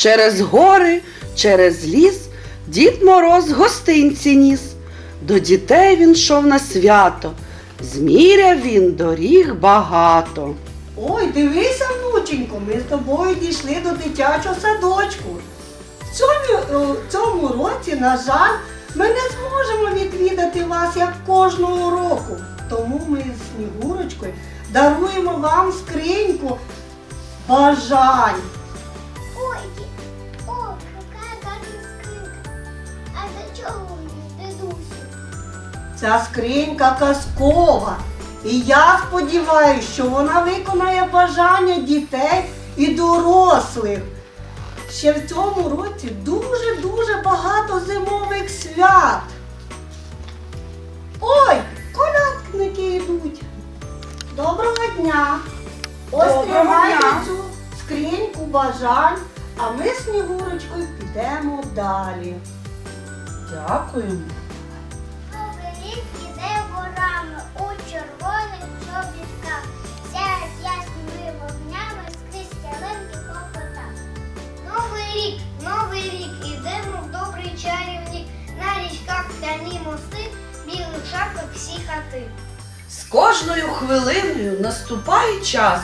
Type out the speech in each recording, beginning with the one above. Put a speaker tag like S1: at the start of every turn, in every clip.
S1: через гори, через ліс Дід Мороз гостинці ніс. До дітей він шов на свято, зміряв він доріг багато.
S2: Ой, дивися, внученько, ми з тобою дійшли до дитячого садочку. В цьому, о, цьому році, на жаль, ми не зможемо відвідати вас як кожного року. Тому ми з Снігурочкою даруємо вам скриньку бажань. Ця скринька казкова. І я сподіваюся, що вона виконає бажання дітей і дорослих. Ще в цьому році дуже-дуже багато зимових свят. Ой, колядники йдуть. Доброго дня! Ось тримайте цю скриньку бажань, а ми з Снігурочкою підемо далі.
S1: Дякуємо.
S3: Ворами у червоних чобітках. Сяють ясними вогнями скрізь ялинки клопотах. Новий рік, новий рік, ідемо в добрий чарівник. На річках скляні мости, білих шапок всі хати.
S1: З кожною хвилиною наступає час.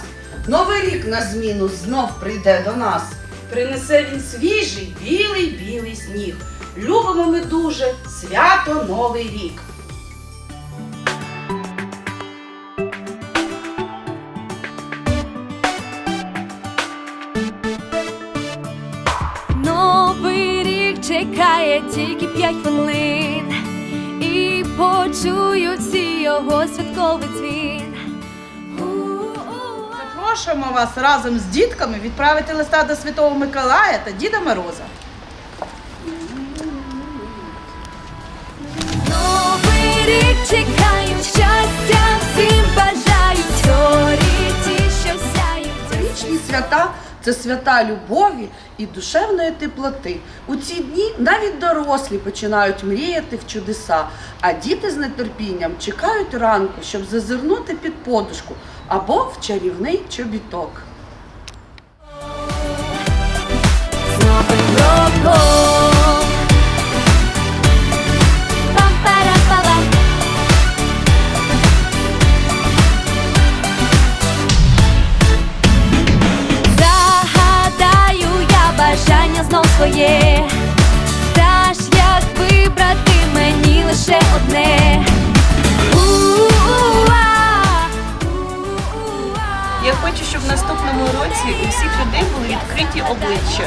S1: Новий рік на зміну знов прийде до нас. Принесе він свіжий, білий, білий сніг. Любимо ми дуже свято Новий рік.
S4: Чекає тільки п'ять хвилин, і почують всі його святковий дзвін.
S5: Запрошуємо вас разом з дітками відправити листа до Святого Миколая та Діда Мороза.
S4: Новий рік чекають, щастя всім бажають, зорі ті, що сяють.
S1: Річні свята це свята любові і душевної теплоти. У ці дні навіть дорослі починають мріяти в чудеса, а діти з нетерпінням чекають ранку, щоб зазирнути під подушку або в чарівний чобіток.
S5: Всіх людей були відкриті обличчя.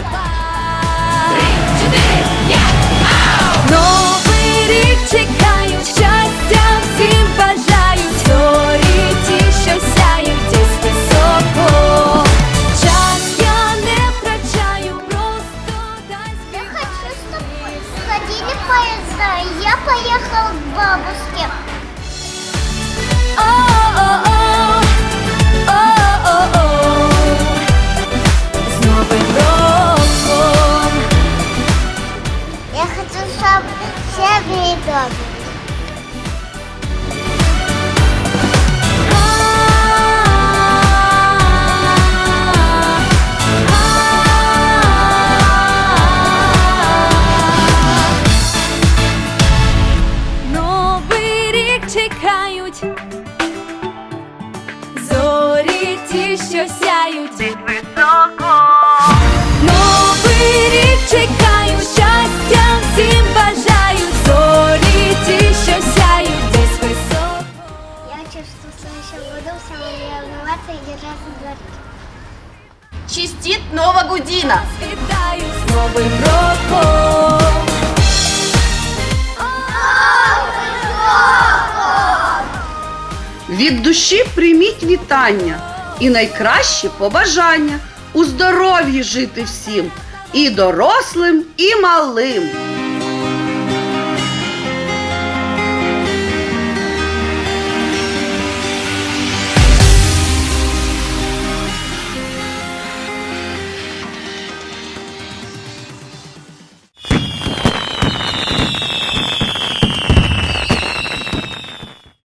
S4: Новий рік чекають, щастя всім бажають, зорі ті, що сяють десь високо. Час я не втрачаю, просто дай
S3: Я хочу, чтобы ходили поезда. Я поехал к бабушке.
S4: О-о-о, о-о-о. Ті, що сяють десь високо. Новий рік чекають, щастя всім бажають. Зорі ті, що сяють десь високо.
S3: Я хочу, чтобы в следующем году все могли обниматься и держаться.
S5: Чистіт Нова Гудіна!
S4: Вітаю з Новим роком.
S1: Від душі прийміть вітання і найкращі побажання у здоров'ї жити всім, і дорослим, і малим.